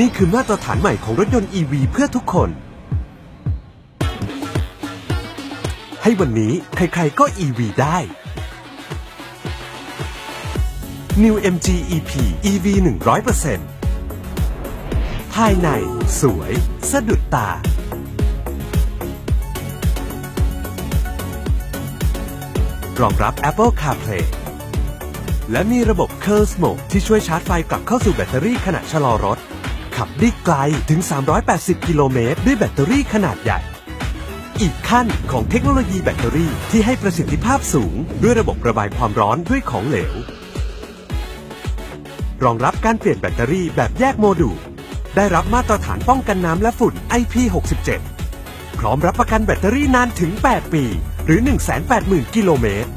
นี่คือมาตรฐานใหม่ของรถยนต์ EV เพื่อทุกคน ให้วันนี้ใครๆก็ EV ได้ New MG EP EV 100%ภายใน สวย สะดุดตา รองรับ Apple CarPlay และมีระบบ Curve Mode ที่ช่วยชาร์จไฟกลับเข้าสู่แบตเตอรี่ขณะชะลอรถ ขับได้ไกลถึง 380 กิโลเมตร ด้วยแบตเตอรี่ขนาดใหญ่ อีกขั้นของเทคโนโลยีแบตเตอรี่ที่ให้ประสิทธิภาพสูง ด้วยระบบระบายความร้อนด้วยของเหลว รองรับการเปลี่ยนแบตเตอรี่แบบแยกโมดูล ได้รับมาตรฐานป้องกันน้ำและฝุ่น IP67 พร้อมรับประกันแบตเตอรี่นานถึง 8 ปี หรือ 180,000 กิโลเมตร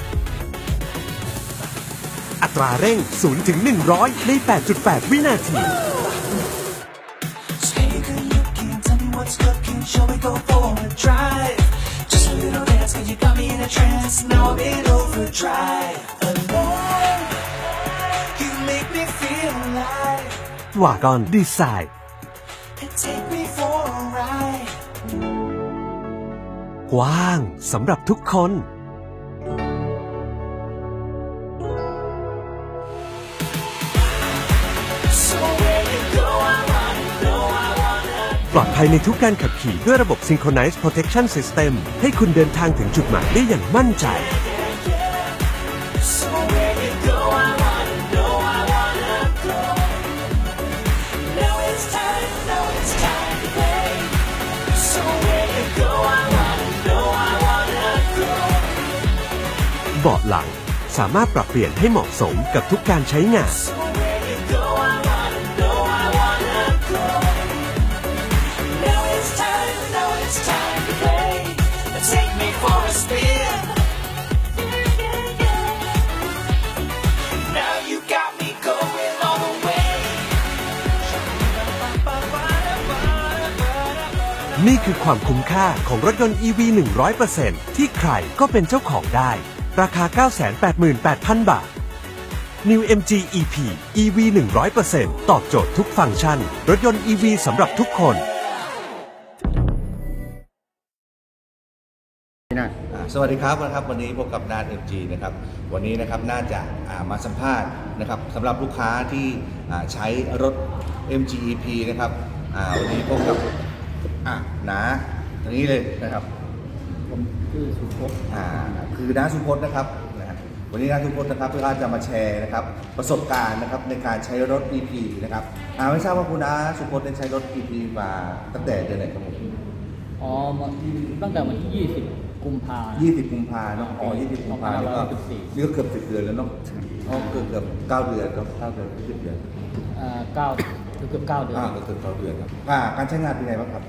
อัตราเร่ง 0 ถึง 100 ใน 8.8 วินาที Shall we go for a drive? Just a little dance, cause you got me in a trance. Now I'm in overdrive. Alone, you make me feel alive. วากอนดีไซน์ And take me for a ride. กว้างสำหรับทุกคน ภัยในทุกการขับขี่ด้วยระบบ Synchronize Protection System ให้คุณเดินทางถึงจุดหมายได้อย่างมั่นใจ เบาะหลังสามารถปรับเปลี่ยนให้เหมาะสมกับทุกการใช้งาน คือความคุ้มค่าของรถยนต์ EV 100%ที่ใครก็เป็นเจ้าของได้ ราคา 988,000 บาท New MG EP EV 100%ตอบโจทย์ทุกฟังก์ชัน รถยนต์ EV สำหรับทุกคนอ่าสวัสดีครับนะครับวันนี้พบกับนาด MG นะครับวันนี้นะครับน่าจะามาสัมภาษณ์นะครับสำหรับลูกค้าที่ใช้รถ MG EP นะครับวันนี้พบกับ อะนาตรงนี้เลยนะครับผมชื่อสุพจน์อ่าคือน้าสุพจน์นะครับนะฮะวันนี้น้าสุพจน์นะครับก็จะมาแชร์นะครับประสบการณ์นะครับในการใช้รถ EP นะครับอ่าไม่ทราบว่าคุณน้าสุพจน์ได้ใช้รถ EP มาตั้งแต่เดือนไหนครับผมอ๋อมาตั้งแต่วันที่ 20 กุมภาพันธ์20 กุมภาเนาะอ๋อ20 กุมภานี่ก็2564นี่ก็เกือบ10เดือนแล้วเนาะอ๋อเกือบเกือบ9เดือนเนาะ9เดือน10เดือนเอ่อเก้าคือเกือบเก้าเดือนอ่าก็เกือบ9เดือนครับอ่าการใช้งานเป็นไงบ้างครับ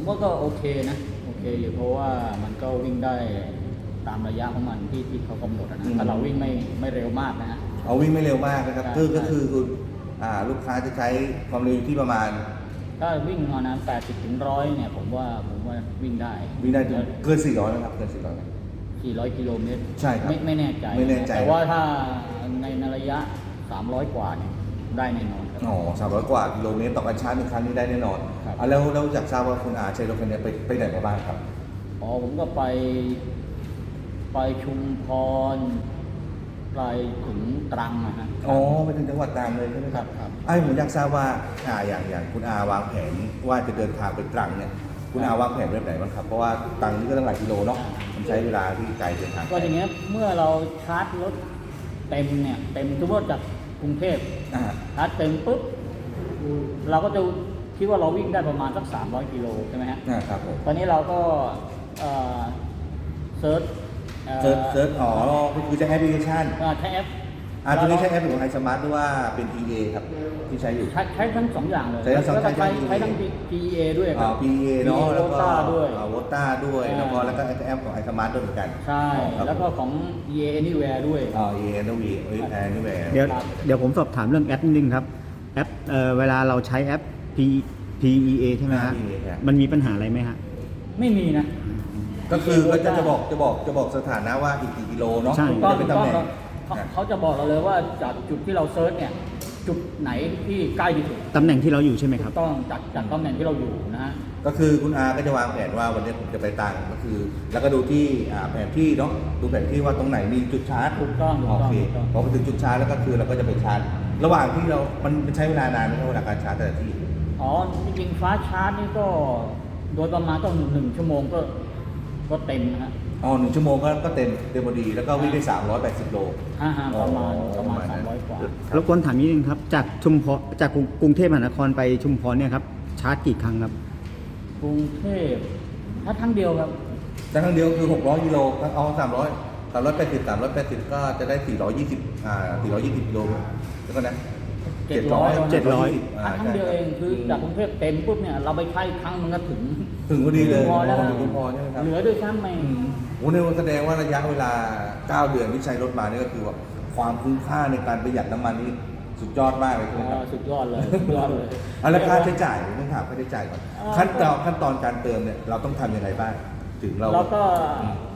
ผมว่าก็โอเคนะโอเคอยู่เพราะว่ามันก็วิ่งได้ตามระยะของมันที่ที่เขากำหนดอะอืนะมแต่เราวิ่งไม่ไม่เร็วมากนะฮะ เอาวิ่งไม่เร็วมากนะครับใช่ คือก็ใช่คือคุณอ่าลูกค้าจะใช้ความเร็วอยู่ที่ประมาณ ถ้าวิ่งเอานะ80ถึงร้อยเนี่ยผมว่าผมว่าวิ่งได้วิ่งได้ถึงเกิน 400นะครับเกิน 400ไหม400กิโลเมตรใช่ครับไม่ไม่แน่ใจไม่แน่ใจ แต่ว่าถ้าในในระยะ 300 กว่าเนี่ย ได้แน่นอนครับ อ๋อ300กว่ากิโลเมตรต่อการชาร์จหนึ่งครั้งนี้ได้แน่นอนครับ อ่าแล้วแล้วอยากทราบว่าคุณอาใช้รถคันนี้ไปไปไหนมาบ้างครับ อ๋อผมก็ไป ไปชุมพร ไปถึงตรังนะฮะ อ๋อไปถึงจังหวัดตรังเลยใช่ไหมครับครับ ไอ้ผมอยากทราบว่าอ่าอย่างอย่างคุณอาวางแผนว่าจะเดินทางไปตรังเนี่ย คุณอาวางแผนแบบไหนบ้างครับ เพราะว่าตรังนี่ก็ตั้งหลายกิโลเนาะ มันใช้เวลาที่ไกลเดินทางก็อย่างเงี้ยเมื่อเราชาร์จรถเต็มเนี่ย เต็มทุกรถจาก กรุงเทพอ่าชาร์จเต็มปุ๊บเราก็จะคิดว่าเราวิ่งได้ประมาณสัก 300 กิโลใช่ไหมฮะอ่าครับผมตอนนี้เราก็เอ่อเซิร์ชอ่อเซิร์ชเซิร์ชอ๋อก็คือใช้แอปพลิเคชันเอ่อใช้แอป อ่าตัวนี้ใช้แอปของไอสมาร์ทหรือว่าเป็น PA ครับที่ใช้อยู่ ใช้ใช้ทั้งสองอย่างเลยใช้ทั้งสองแล้วก็ใช้ใช้ทั้ง ใช้ทั้ง PEA ด้วยคอ่า รับ PA เนาะแล้วก็ต้าด้วย วอต้าด้วยอ่าแล้วก็แล้วก็แอปของไอสมาร์ทด้วยเหมือนกันใช่ ครับแล้วก็ของ EA Anywhere ด้วย อ่า EA แล้ว V เอ้ยแอนนี่แหวเดี๋ยวครับ เดี๋ยวผมสอบถามเรื่องแอปนิดนึงครับแอปเอ่อเวลาเราใช้แอป P PEA ใช่ไหมฮะ PEA ครับมันมีปัญหาอะไรไหมฮะ ไม่มีนะ ก็คือก็จะจะบอกจะบอกจะบอกสถานะว่าอีกกี่กิโลเนาะใช่ ก็จะเป็นตำแหน่ง เขาเขาจะบอกเราเลยว่าจากจุดที่เราเซิร์ชเนี่ย จุดไหนที่ใกล้ที่สุดตำแหน่งที่เราอยู่ใช่ไหมคถูรับกต้องจากจากตำแหน่งที่เราอยู่นะฮะ ก็คือคุณอาก็จะวางแผนว่าวันนี้ผมจะไปต่างก็คือ แล้วก็ดูที่อ่าแผนที่เนาะดูแผนที่ว่าตรงไหนมีจุดชาร์จถูกต้องถูกต้องโอเคถูกต้อง พอไปถึงจุดชาร์จแล้วก็คือเราก็จะไปชาร์จระหว่างที่เรามันมันใช้เวลานานไหมครับเวลาการชาร์จแต่ละที่ อ๋อจริงๆฟ้าชาร์จนี่ก็โดยประมาณต้องหนึ่งชั่วโมงก็ก็เต็มนะฮะ อ๋อหนึ่งชั่วโมงก็ก็เต็มเต็มพอดี แล้วก็วิ่งได้ 380 โลห้าห้าประมาณอ๋อประมาณประมาณนั้สานมร้อยกว่า รบกวนถามนิดนึงครับ จากชุมพรจากกรุงกรุงเทพมหานครไปชุมพรเนี่ยครับชาร์จกี่ครั้งครับ กรุงเทพถ้าครั้งเดียวครับ แต่ครั้งเดียวคือ 600กิโลเอา 300 380 380 ก็จะได้ 420 อ่า 420กิโลแล้วก็นะ เจ็ดร้อย700ครั้งเดียวเองคือจากกรุงเทพเต็มปุ๊บเนี่ยเราไปใช้ครั้งมันก็ถึง ถึงพอดีเลยพอแล้วถึงพอใช่ไหมครับเหลือด้วยซ้ำไหมอืมโอ้เนี่ยแสดงว่าระยะเวลา 9 เดือนที่ใช้รถมานี่ก็คือว่าความคุ้มค่าในการประหยัดน้ำมันนี่สุดยอดมากเลยใช่ไหมครับอ่าสุดยอดเลยสุดยอดเลย เอาแล้วค่าใช้จ่ายต้องถามค่าใช้จ่ายก่อนอ่าขั้นตอนขั้นตอนการเติมเนี่ยเราต้องทำยังไงบ้าง ถึงเราเราก็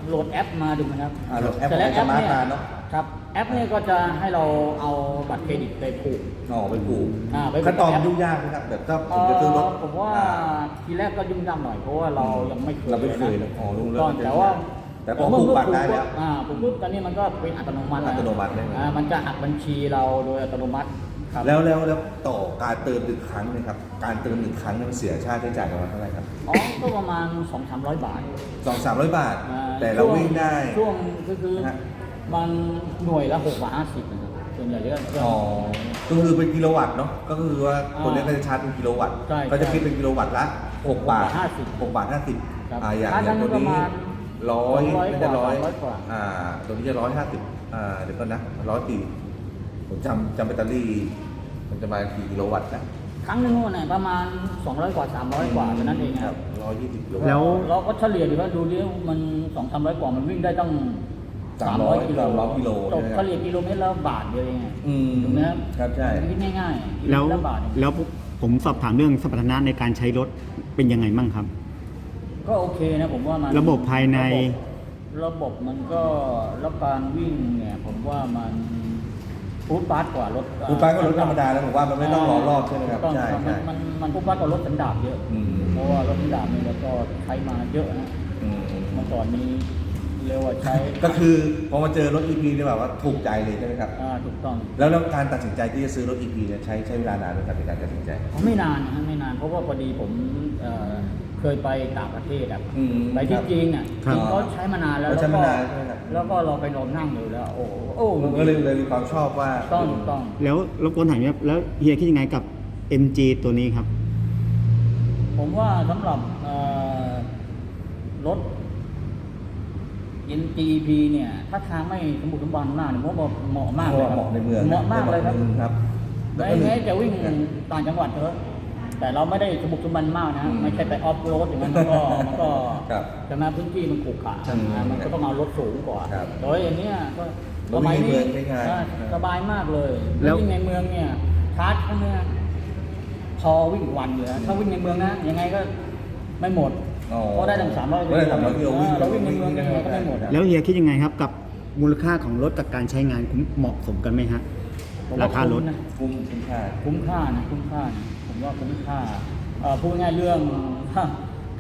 โหลดแอปมาดูนะครับอ่าโหลดแอปสร็จแล้วของ Smart ย Card เนอะ ครับแอปเนี่ยก็จะให้เราเอาบัตรเครดิตไปผูก อ๋อไปปลูกอ่าไปปลูกขั้นตอนแอป ยุ่งยากไหมครับแบบถ้าผมจะซื้อรถเผมว่าอ่ ทีแรกก็ยุ่งยากหน่อยเพราะว่าเรายังไม่เคยเราไม่เคยนะอ๋อรู้เรื่องตอนแต่ว่าแต่พอผูกบัตรได้แล้วอ่าผูกปุ๊บตอนนี้มันก็เป็นอัตโนมัติอัตโนมัติได้เลย อ่ามันจะหักบัญชีเราโดยอัตโนมัติ ครับ แล้วแล้วแล้วต่อการเติมหนึ่งครั้งเนะครับ การเติมหนึ่งครั้งเนี่ยมันเสียค่าใช้จ่ายประมาณเท่าไหร่ครับอ๋อก็ประมาณ2 3 0 0บาทสองสามร้อยบาท อ่แต่เราวิ่งได้ ช่วงก็คือนะฮะ มันหน่วยละ6บาท50นะครับส่วนใหญ่ก็อ๋อก็คือเป็นกิโลวัตต์เนาะก็คือว่าอ่าคนนี้ก็จะชาร์จเป็นกิโลวัตต์ใช่ก็จะคิดเป็นกิโลวัตต์ละ6บาทห้าสิบ6บาท50ครับอ่าอย่างชาร์จอย่างตัวประนี้มาณร้อยร้อยน่าจะกว่าร้อยร้อยกว่า อ่าตัวนี้จะร้อยห้าสิบอ่าเดี๋ยวก่อนนะร้อยสี่ ผมจำจำแบตเตอรี่ มันจะมากี่กิโลวัตต์นะครั้งหนึงเนี่ยประมาณ 200 กว่า 300 กว่าเท่านั้นเองคครัรับบร้อยยี่สิบกิโลแล้ว เราก็เฉลี่ยดูว่าดูดิมัน2 300 กว่ามันวิ่งได้ตั้งสามร้อย300กิโลสามร้อยกิโลตกใช่ไหมเฉลี่ยกิโลเมตรละบาทเดียวเองอะ อืมถูกไหมครับ ครับใช่ คิดง่ายๆกิโลแล้วเมตรละบาทเองแล้วผมสอบถามเรื่องสมรรถนะในการใช้รถเป็นยังไงบ้างครับ ก็โอเคนะผมว่ามันระบบภายใน ระบบระบบมันก็แล้วการวิ่งเนี่ยผมว่ามัน ฟูดปาร์ตกว่ารถคุณป้าก็รถธรรมดาแล้วผมว่ามันไม่ต้องรอรอบใช่ไหมครับ ถูกต้องใช่มันใช่มันมันฟูดปาร์ตกว่ารถสันดาปเยอะ อืมเพราะว่ารถสันดาปเนี่ยแล้วก็ใช้มาเยอะนะอืมเมื่อก่อนนี้เรียกว่าใช้ก็คือพอมาเจอรถ EP เนี่ยแบบว่าถูกใจเลยใช่ไหมครับ อ่าถูกต้อง แล้วแล้วการตัดสินใจที่จะซื้อรถ EP เนี่ยใช้ใช้เวลานานในการในการตัดสินใจ ไม่นานนะฮะไม่นาน เพราะว่าพอดีผมเอ่อเคยไปต่างประเทศอะอืมไปที่จีนอะครับ จีนเขาใช้มานานแล้วเขาใช้แล้วก็มานานใช่ไหมครับ แล้วก็เราไปลองนั่งอยู่แล้ว โอ้โห โอ้ผมก็เลยเลยมีความชอบว่า ต้องต้อง แล้วรบกวนถามครับแล้วเฮียคิดยังไงกับ MG ตัวนี้ครับ ผมว่าสำหรับเอ่อรถ NGP เนี่ย ถ้าทางไม่สมบูรณ์สมบันมากเนี่ยผมว่าเหมาะมากเลยครับเหมาะในเมืองเหมาะมากเลยครับหมืองครับไม่แม้จะวิ่งต่างจังหวัดเถอะแต่เราไม่ได้สมบุกสมบันมากนะไม่ใช่ไปออฟโรดอย่างนั้นมันก็มันก็ครับจะมาพื้นที่มันขรุขระอืมนะมันก็ต้องเอารถสูงกว่าครับ โดยอันเนี้ยก็ รถวิ่งในเมืองได้ง่ายอ่สบายมากเลยแล้แล้วววิ่งในเมืองเนี่ยชาร์จเขาเนี่ยพอวิ่งวันอยู่แล้วถ้าวิ่งในเมืองนะยังไงก็ไม่หมดอ๋อเพราะได้ตั้งสามร้อยได้300กิโลวิ่งเราวิ่งในเมืองยังไงก็ไม่หมดอะแล้วเฮียคิดยังไงครับกับมูลค่าของรถกับการใช้งานคุ้มเหมาะสมกันไหมฮะผมว่ราคารถคุ้มนะคุ้มคุ้มค่าคุ้มค่านะคุ้มค่านะผมว่าคุ้มค่าเอ่อพูดง่ายเรื่อง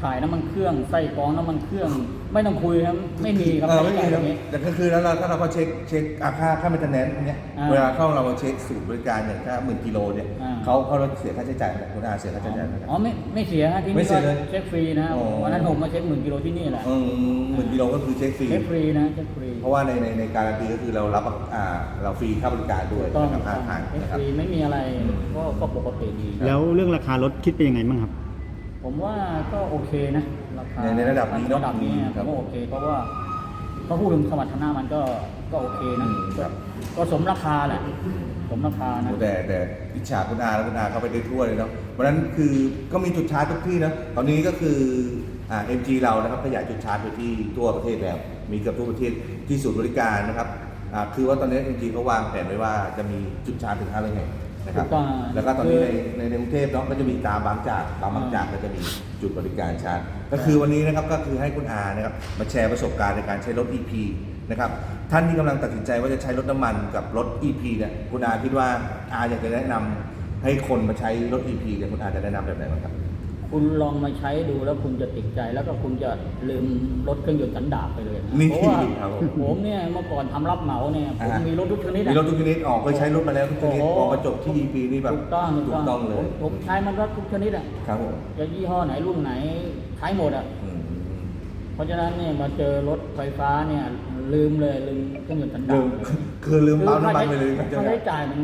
ถ่ายน้ำมันเครื่องไส้กรองน้ำมันเครื่อง ไม่ต้องคุยครับไม่มีครับเออไม่มีใช้คจ่ารัยบตรงนี้แต่ก็คือแล้วเราถ้าเราก็เช็คเช็คอาค่าค่า maintenance พวกเนี้ยอ่าเวลาเข้าเรามาเช็คสูตรบริการอย่างค่าหมื่นกิโลเนี่ยอ่าเขาเขาเสียค่าใช้จ่ายไหมคุณอาเสียค่าใช้จ่ายไหมครับอ๋อไม่ไม่เสียฮะที่ไม่นี่เสีก็ยเลยเช็คฟรีนะอ๋อวันนั้นผมมาเช็คหมื่นกิโลที่นี่แหละเออหมื่นกิโลก็คือเช็คฟรีเช็คฟรีนะเช็คฟรีเพราะว่าในในในการันตีก็คือเรารับอ่าเราฟรีค่าบริการด้วยต้องนะครับค่าทางเช็คนะครับฟรีไม่มีอะไรอืมก็ก็ปกติดีแล้วเรื่องราคารถคิดเป็นยังไงบ้างครับ ผมว่าก็โอเคนะราคาในในระดับนี้เนอะระดับนี้อืมผครับมว่าโอเค เพราะว่าเขาพูดถึงสมรรถนะมันก็ก็โอเคนะอืมครับ ก็สมราคาแหละสมราคานะ โอ้แต่แต่อิจฉาคุณอาแล้วคุณอาเข้าไปได้ทั่วเลยเนาะวันนั้นคือก็มีจุดชาร์จทุกที่นะตอนนี้ก็คืออ่า MG เรานะครับขยายจุดชาร์จไปที่ทั่วประเทศแล้วมีเกือบทั่วประเทศที่ศูนย์บริการนะครับอ่าคือว่าตอนนี้ MG เขาวางแผนไว้ว่าจะมีจุดชาร์จถึง500แห่ง นะครับ ถูกต้องแล้วก็ตอนนี้คือในในในกรุงเทพเนาะก็จะมีตามบางจากบางบางจากก็จะมีจุดบริการชาร์จก็คือวันนี้นะครับก็คือให้คุณอานะครับมาแชร์ประสบการณ์ในการใช้รถ EP นะครับท่านที่กำลังตัดสินใจว่าจะใช้รถน้ำมันกับรถ EP เนี่ยคุณอาคิดว่าอาอยากจะแนะนำให้คนมาใช้รถ EP เนี่ยคุณอาจะแนะนำแบบไหนบ้างครับ คุณลองมาใช้ดูแล้วคุณจะติดใจแล้วก็คุณจะลืมรถเครื่องยนต์สันดาปไปเลยนะนี่เพราะว่าครับผม ผมเนี่ยเมื่อก่อนทำรับเหมาเนี่ยผมอ่ามีมีรถทุกชนิดอะ มีรถทุกชนิดออกเคยใช้รถมาแล้วทุกชนิดโอ้โห พอมาจบที่ EP นี่แบบถูกต้องถูกต้องเลผยมผมใช้มันรถทุกชนิดอะครับผมจะยี่ห้อไหนรุ่นไหนใช้หมดอะ อืมเพราะฉะนั้นเนี่ยมาเจอรถไฟฟ้าเนี่ยลืมเลยลืมเครื่องยนต์สันดาลืปมคือลืมเป้าน้ำมันไปเลยครับ ค่าใช้จ่ายมัน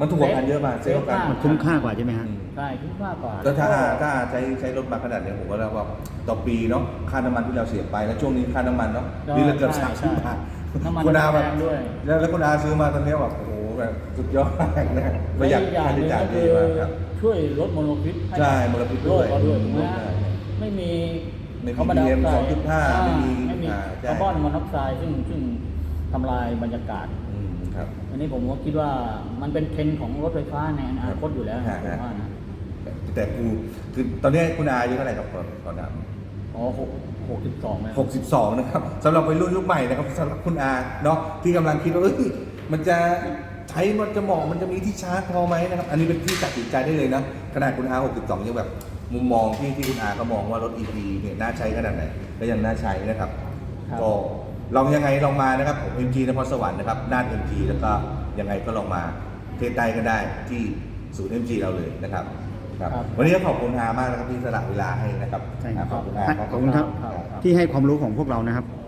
มันถูกกว่ากันเยอะมากเซฟกัน มันคุ้มค่ากว่าใช่ไหมฮะ อืม ใช่คุ้มค่ากว่าแล้วถ้าถ้าใช้ใช้รถมาขนาดเนี้ยผมก็แล้วว่าต่อปีเนาะค่าน้ำมันที่เราเสียไปแล้วช่วงนี้ค่าน้ำมันเนาะนี่เราเกือบสามสิบบาทน้ำมันคุณอาแบบแพงด้วยแล้วแล้วคุณอาซื้อมาตอนเนี้ยแบบโอ้โหแบบสุดยอดมากนะประหยัดและอีกอย่าค่างหใช้นึ่งจ่ายก็ดีคือมากครับช่วยลดมลพิษให้ใช่มลพิษด้วยโลกเราด้วยถูกไหมใช่ไม่มีไม่มีคาร์บอนไดออกไซด์ PM 2.5อ่าไม่มีไม่มีอ่าใช่คาร์บอนมอนอกไซด์ซึ่งซึ่งทำลายบรรยากาศอืมครับอันนี้ผมก็คิดว่ามันเป็นเทรนด์ของรถไฟฟ้าในอนาคตอยู่แล้วฮะผมว่านะ แต่กูคือตอนนี้คุณอาอายุเท่าไหร่ครับก่อนก่อนถาม อ๋อหกหกสิบสองไหม62 นะครับสำหรับวัยรุ่นยุคใหม่นะครับสำหรับคุณอาเนาะที่กำลังคิดว่าเอ้ยมันจะใช้มันจะเหมาะมันจะมีที่ชาร์จพอไหมนะครับ อันนี้เป็นที่ตัดสินใจได้เลยนะขนาดคุณอา62ยังแบบมุมมองที่ที่คุณอาก็มองว่ารถ EV เนี่ยน่าใช้ขนาดไหนก็ยังน่าใช้นะครับครับ ก็ลองยังไงลองมานะครับผม MG นครสวรรค์นะครับน่าน MG แล้วก็ยังไงก็ลองมาเทสได้ก็ได้ที่ศูนย์ MG เราเลยนะครับ ครับครับวันนี้ก็ขอบคุณอามากนะครับที่สละเวลาให้นะครับใช่ครับขอบคุณอาขอบคุณครับครับ ที่ให้ความรู้ของพวกเรานะครับค